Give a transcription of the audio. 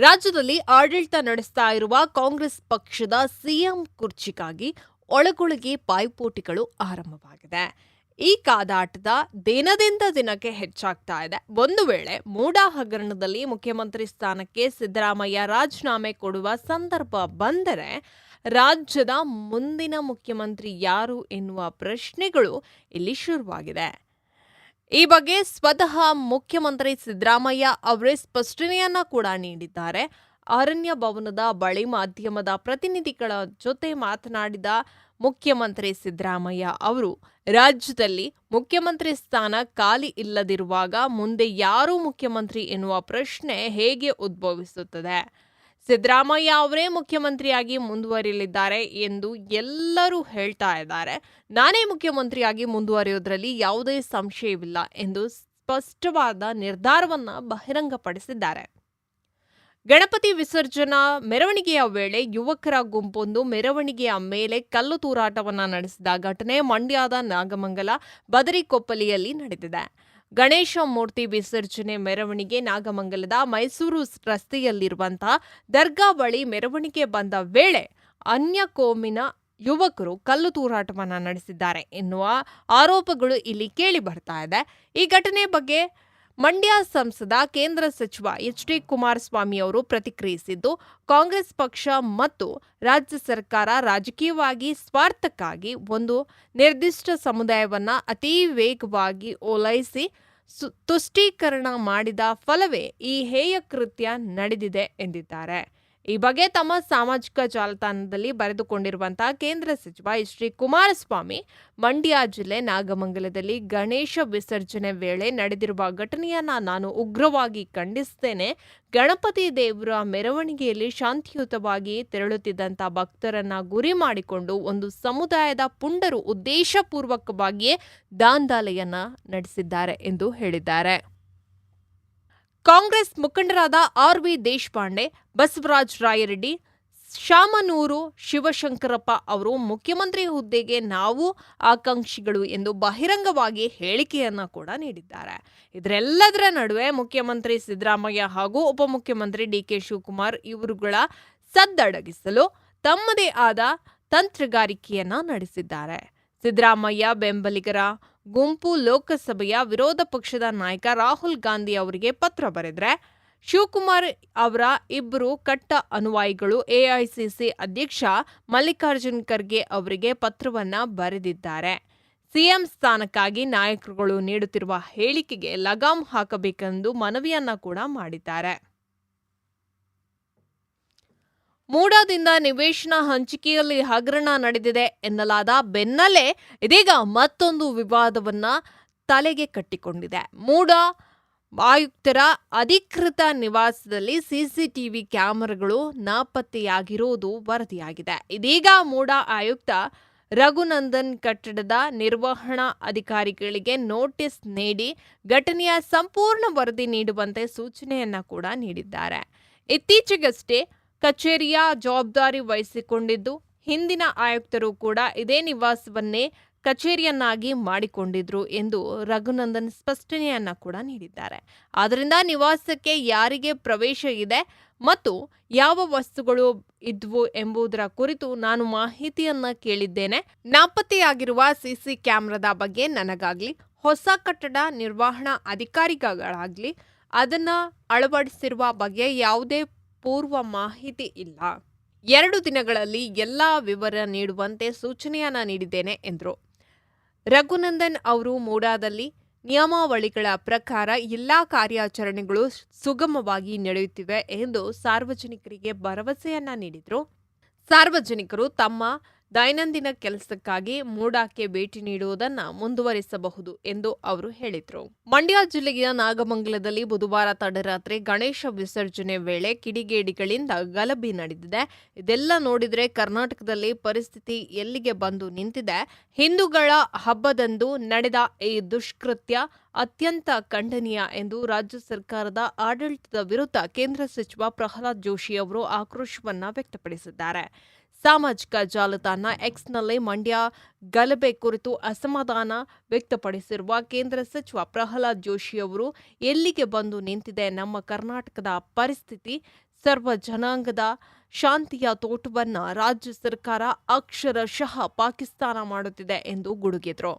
ರಾಜ್ಯದಲ್ಲಿ ಆಡಳಿತ ನಡೆಸ್ತಾ ಇರುವ ಕಾಂಗ್ರೆಸ್ ಪಕ್ಷದ ಸಿಎಂ ಕುರ್ಚಿಗಾಗಿ ಒಳಗೊಳಗೆ ಪೈಪೋಟಿಗಳು ಆರಂಭವಾಗಿದೆ. ಈ ಕಾದಾಟದ ದಿನದಿಂದ ದಿನಕ್ಕೆ ಹೆಚ್ಚಾಗ್ತಾ ಇದೆ. ಒಂದು ವೇಳೆ ಮೂಡ ಹಗರಣದಲ್ಲಿ ಮುಖ್ಯಮಂತ್ರಿ ಸ್ಥಾನಕ್ಕೆ ಸಿದ್ದರಾಮಯ್ಯ ರಾಜೀನಾಮೆ ಕೊಡುವ ಸಂದರ್ಭ ಬಂದರೆ ರಾಜ್ಯದ ಮುಂದಿನ ಮುಖ್ಯಮಂತ್ರಿ ಯಾರು ಎನ್ನುವ ಪ್ರಶ್ನೆಗಳು ಇಲ್ಲಿ ಶುರುವಾಗಿದೆ. ಈ ಬಗ್ಗೆ ಸ್ವತಃ ಮುಖ್ಯಮಂತ್ರಿ ಸಿದ್ದರಾಮಯ್ಯ ಅವರೇ ಸ್ಪಷ್ಟನೆಯನ್ನ ಕೂಡ ನೀಡಿದ್ದಾರೆ. ಅರಣ್ಯ ಭವನದ ಬಳಿ ಮಾಧ್ಯಮದ ಪ್ರತಿನಿಧಿಗಳ ಜೊತೆ ಮಾತನಾಡಿದ ಮುಖ್ಯಮಂತ್ರಿ ಸಿದ್ದರಾಮಯ್ಯ ಅವರು, ರಾಜ್ಯದಲ್ಲಿ ಮುಖ್ಯಮಂತ್ರಿ ಸ್ಥಾನ ಖಾಲಿ ಇಲ್ಲದಿರುವಾಗ ಮುಂದೆ ಯಾರು ಮುಖ್ಯಮಂತ್ರಿ ಎನ್ನುವ ಪ್ರಶ್ನೆ ಹೇಗೆ ಉದ್ಭವಿಸುತ್ತದೆ? ಸಿದ್ದರಾಮಯ್ಯ ಅವರೇ ಮುಖ್ಯಮಂತ್ರಿಯಾಗಿ ಮುಂದುವರಿಯಲಿದ್ದಾರೆ ಎಂದು ಎಲ್ಲರೂ ಹೇಳ್ತಾ ಇದ್ದಾರೆ. ನಾನೇ ಮುಖ್ಯಮಂತ್ರಿಯಾಗಿ ಮುಂದುವರಿಯೋದ್ರಲ್ಲಿ ಯಾವುದೇ ಸಂಶಯವಿಲ್ಲ ಎಂದು ಸ್ಪಷ್ಟವಾದ ನಿರ್ಧಾರವನ್ನ ಬಹಿರಂಗಪಡಿಸಿದ್ದಾರೆ. ಗಣಪತಿ ವಿಸರ್ಜನಾ ಮೆರವಣಿಗೆಯ ವೇಳೆ ಯುವಕರ ಗುಂಪೊಂದು ಮೆರವಣಿಗೆಯ ಮೇಲೆ ಕಲ್ಲು ತೂರಾಟವನ್ನು ನಡೆಸಿದ ಘಟನೆ ಮಂಡ್ಯದ ನಾಗಮಂಗಲ ಬದರಿಕೊಪ್ಪಲಿಯಲ್ಲಿ ನಡೆದಿದೆ. ಗಣೇಶ ಮೂರ್ತಿ ವಿಸರ್ಜನೆ ಮೆರವಣಿಗೆ ನಾಗಮಂಗಲದ ಮೈಸೂರು ರಸ್ತೆಯಲ್ಲಿರುವಂತಹ ದರ್ಗಾ ಬಳಿ ಮೆರವಣಿಗೆ ಬಂದ ವೇಳೆ ಅನ್ಯ ಕೋಮಿನ ಯುವಕರು ಕಲ್ಲು ತೂರಾಟವನ್ನು ನಡೆಸಿದ್ದಾರೆ ಎನ್ನುವ ಆರೋಪಗಳು ಇಲ್ಲಿ ಕೇಳಿ ಬರ್ತಾ ಇದೆ. ಈ ಘಟನೆ ಬಗ್ಗೆ ಮಂಡ್ಯ ಸಂಸದ ಕೇಂದ್ರ ಸಚಿವ ಎಚ್ ಡಿ ಕುಮಾರಸ್ವಾಮಿ ಅವರು ಪ್ರತಿಕ್ರಿಯಿಸಿದ್ದು, ಕಾಂಗ್ರೆಸ್ ಪಕ್ಷ ಮತ್ತು ರಾಜ್ಯ ಸರ್ಕಾರ ರಾಜಕೀಯವಾಗಿ ಸ್ವಾರ್ಥಕ್ಕಾಗಿ ಒಂದು ನಿರ್ದಿಷ್ಟ ಸಮುದಾಯವನ್ನು ಅತೀ ವೇಗವಾಗಿ ಓಲೈಸಿ ತುಷ್ಟೀಕರಣ ಮಾಡಿದ ಫಲವೇ ಈ ಹೇಯ ಕೃತ್ಯ ನಡೆದಿದೆ ಎಂದಿದ್ದಾರೆ. ಈ ಬಗ್ಗೆ ತಮ್ಮ ಸಾಮಾಜಿಕ ಜಾಲತಾಣದಲ್ಲಿ ಬರೆದುಕೊಂಡಿರುವಂತಹ ಕೇಂದ್ರ ಸಚಿವ ಡಿ ಕುಮಾರಸ್ವಾಮಿ, ಮಂಡ್ಯ ಜಿಲ್ಲೆ ನಾಗಮಂಗಲದಲ್ಲಿ ಗಣೇಶ ವಿಸರ್ಜನೆ ವೇಳೆ ನಡೆದಿರುವ ಘಟನೆಯನ್ನ ನಾನು ಉಗ್ರವಾಗಿ ಖಂಡಿಸ್ತೇನೆ. ಗಣಪತಿ ದೇವರ ಮೆರವಣಿಗೆಯಲ್ಲಿ ಶಾಂತಿಯುತವಾಗಿ ತೆರಳುತ್ತಿದ್ದಂಥ ಭಕ್ತರನ್ನ ಗುರಿ ಮಾಡಿಕೊಂಡು ಒಂದು ಸಮುದಾಯದ ಪುಂಡರು ಉದ್ದೇಶಪೂರ್ವಕವಾಗಿಯೇ ದಾಂದಾಲೆಯನ್ನ ನಡೆಸಿದ್ದಾರೆ ಎಂದು ಹೇಳಿದ್ದಾರೆ. ಕಾಂಗ್ರೆಸ್ ಮುಖಂಡರಾದ ಆರ್ ವಿ ದೇಶಪಾಂಡೆ, ಬಸವರಾಜ ರಾಯರೆಡ್ಡಿ, ಶಾಮನೂರು ಶಿವಶಂಕರಪ್ಪ ಅವರು ಮುಖ್ಯಮಂತ್ರಿ ಹುದ್ದೆಗೆ ನಾವು ಆಕಾಂಕ್ಷಿಗಳು ಎಂದು ಬಹಿರಂಗವಾಗಿ ಹೇಳಿಕೆಯನ್ನ ಕೂಡ ನೀಡಿದ್ದಾರೆ. ಇದರೆಲ್ಲದರ ನಡುವೆ ಮುಖ್ಯಮಂತ್ರಿ ಸಿದ್ದರಾಮಯ್ಯ ಹಾಗೂ ಉಪಮುಖ್ಯಮಂತ್ರಿ ಡಿ ಕೆ ಶಿವಕುಮಾರ್ ಇವರುಗಳ ಸದ್ದಡಗಿಸಲು ತಮ್ಮದೇ ಆದ ತಂತ್ರಗಾರಿಕೆಯನ್ನ ನಡೆಸಿದ್ದಾರೆ. ಸಿದ್ದರಾಮಯ್ಯ ಬೆಂಬಲಿಗರ ಗುಂಪು ಲೋಕಸಭೆಯ ವಿರೋಧ ಪಕ್ಷದ ನಾಯಕ ರಾಹುಲ್ ಗಾಂಧಿ ಅವರಿಗೆ ಪತ್ರ ಬರೆದ್ರೆ, ಶಿವಕುಮಾರ್ ಅವರ ಇಬ್ಬರು ಕಟ್ಟ ಅನುಯಾಯಿಗಳು ಎಐಸಿಸಿ ಅಧ್ಯಕ್ಷ ಮಲ್ಲಿಕಾರ್ಜುನ್ ಖರ್ಗೆ ಅವರಿಗೆ ಪತ್ರವನ್ನ ಬರೆದಿದ್ದಾರೆ. ಸಿಎಂ ಸ್ಥಾನಕ್ಕಾಗಿ ನಾಯಕರುಗಳು ನೀಡುತ್ತಿರುವ ಹೇಳಿಕೆಗೆ ಲಗಾಮ್ ಹಾಕಬೇಕೆಂದು ಮನವಿಯನ್ನ ಕೂಡ ಮಾಡಿದ್ದಾರೆ. ಮೂಡಾದಿಂದ ನಿವೇಶನ ಹಂಚಿಕೆಯಲ್ಲಿ ಹಗರಣ ನಡೆದಿದೆ ಎನ್ನಲಾದ ಬೆನ್ನಲ್ಲೇ ಇದೀಗ ಮತ್ತೊಂದು ವಿವಾದವನ್ನ ತಲೆಗೆ ಕಟ್ಟಿಕೊಂಡಿದೆ. ಮೂಡ ಆಯುಕ್ತರ ಅಧಿಕೃತ ನಿವಾಸದಲ್ಲಿ ಸಿಸಿಟಿವಿ ಕ್ಯಾಮೆರಾಗಳು ನಾಪತ್ತೆಯಾಗಿರುವುದು ವರದಿಯಾಗಿದೆ. ಇದೀಗ ಮೂಡ ಆಯುಕ್ತ ರಘುನಂದನ್ ಕಟ್ಟಡದ ನಿರ್ವಹಣಾ ಅಧಿಕಾರಿಗಳಿಗೆ ನೋಟಿಸ್ ನೀಡಿ ಘಟನೆಯ ಸಂಪೂರ್ಣ ವರದಿ ನೀಡುವಂತೆ ಸೂಚನೆಯನ್ನ ಕೂಡ ನೀಡಿದ್ದಾರೆ. ಇತ್ತೀಚೆಗಷ್ಟೇ ಕಚೇರಿಯ ಜವಾಬ್ದಾರಿ ವಹಿಸಿಕೊಂಡಿದ್ದು, ಹಿಂದಿನ ಆಯುಕ್ತರು ಕೂಡ ಇದೇ ನಿವಾಸವನ್ನೇ ಕಚೇರಿಯನ್ನಾಗಿ ಮಾಡಿಕೊಂಡಿದ್ರು ಎಂದು ರಘುನಂದನ್ ಸ್ಪಷ್ಟನೆಯನ್ನ ಕೂಡ ನೀಡಿದ್ದಾರೆ. ಆದ್ದರಿಂದ ನಿವಾಸಕ್ಕೆ ಯಾರಿಗೆ ಪ್ರವೇಶ ಇದೆ ಮತ್ತು ಯಾವ ವಸ್ತುಗಳು ಇದ್ವು ಎಂಬುದರ ಕುರಿತು ನಾನು ಮಾಹಿತಿಯನ್ನ ಕೇಳಿದ್ದೇನೆ. ನಾಪತ್ತೆಯಾಗಿರುವ ಸಿಸಿ ಕ್ಯಾಮ್ರಾದ ಬಗ್ಗೆ ನನಗಾಗ್ಲಿ, ಹೊಸ ಕಟ್ಟಡ ನಿರ್ವಹಣಾ ಅಧಿಕಾರಿಗಳಾಗ್ಲಿ ಅದನ್ನ ಅಳವಡಿಸಿರುವ ಬಗ್ಗೆ ಯಾವುದೇ ಪೂರ್ವ ಮಾಹಿತಿ ಇಲ್ಲ. ಎರಡು ದಿನಗಳಲ್ಲಿ ಎಲ್ಲ ವಿವರ ನೀಡುವಂತೆ ಸೂಚನೆಯನ್ನ ನೀಡಿದ್ದೇನೆ, ಎಂದರು. ರಘುನಂದನ್ ಅವರು ಮೂಡಾದಲ್ಲಿ ನಿಯಮಾವಳಿಗಳ ಪ್ರಕಾರ ಎಲ್ಲಾ ಕಾರ್ಯಾಚರಣೆಗಳು ಸುಗಮವಾಗಿ ನಡೆಯುತ್ತಿವೆ ಎಂದು ಸಾರ್ವಜನಿಕರಿಗೆ ಭರವಸೆಯನ್ನ ನೀಡಿದರು. ಸಾರ್ವಜನಿಕರು ತಮ್ಮ ದೈನಂದಿನ ಕೆಲಸಕ್ಕಾಗಿ ಮೂಡಾಕ್ಕೆ ಭೇಟಿ ನೀಡುವುದನ್ನು ಮುಂದುವರಿಸಬಹುದು ಎಂದು ಅವರು ಹೇಳಿದರು. ಮಂಡ್ಯ ಜಿಲ್ಲೆಯ ನಾಗಮಂಗಲದಲ್ಲಿ ಬುಧವಾರ ತಡರಾತ್ರಿ ಗಣೇಶ ವಿಸರ್ಜನೆ ವೇಳೆ ಕಿಡಿಗೇಡಿಗಳಿಂದ ಗಲಭೆ ನಡೆದಿದೆ. ಇದೆಲ್ಲ ನೋಡಿದ್ರೆ ಕರ್ನಾಟಕದಲ್ಲಿ ಪರಿಸ್ಥಿತಿ ಎಲ್ಲಿಗೆ ಬಂದು ನಿಂತಿದೆ? ಹಿಂದೂಗಳ ಹಬ್ಬದಂದು ನಡೆದ ಈ ದುಷ್ಕೃತ್ಯ ಅತ್ಯಂತ ಖಂಡನೀಯ ಎಂದು ರಾಜ್ಯ ಸರ್ಕಾರದ ಆಡಳಿತದ ವಿರುದ್ಧ ಕೇಂದ್ರ ಸಚಿವ ಪ್ರಹ್ಲಾದ್ ಜೋಶಿ ಅವರು ಆಕ್ರೋಶವನ್ನ ವ್ಯಕ್ತಪಡಿಸಿದ್ದಾರೆ. ಸಾಮಾಜಿಕ ಜಾಲತಾಣ ಎಕ್ಸ್ನಲ್ಲಿ ಮಂಡ್ಯ ಗಲಭೆ ಕುರಿತು ಅಸಮಾಧಾನ ವ್ಯಕ್ತಪಡಿಸಿರುವ ಕೇಂದ್ರ ಸಚಿವ ಪ್ರಹ್ಲಾದ್ ಜೋಶಿಯವರು ಎಲ್ಲಿಗೆ ಬಂದು ನಿಂತಿದೆ ನಮ್ಮ ಕರ್ನಾಟಕದ ಪರಿಸ್ಥಿತಿ? ಸರ್ವ ಜನಾಂಗದ ಶಾಂತಿಯ ತೋಟವನ್ನ ರಾಜ್ಯ ಸರ್ಕಾರ ಅಕ್ಷರಶಃ ಪಾಕಿಸ್ತಾನ ಮಾಡುತ್ತಿದೆ ಎಂದು ಗುಡುಗಿದ್ರು.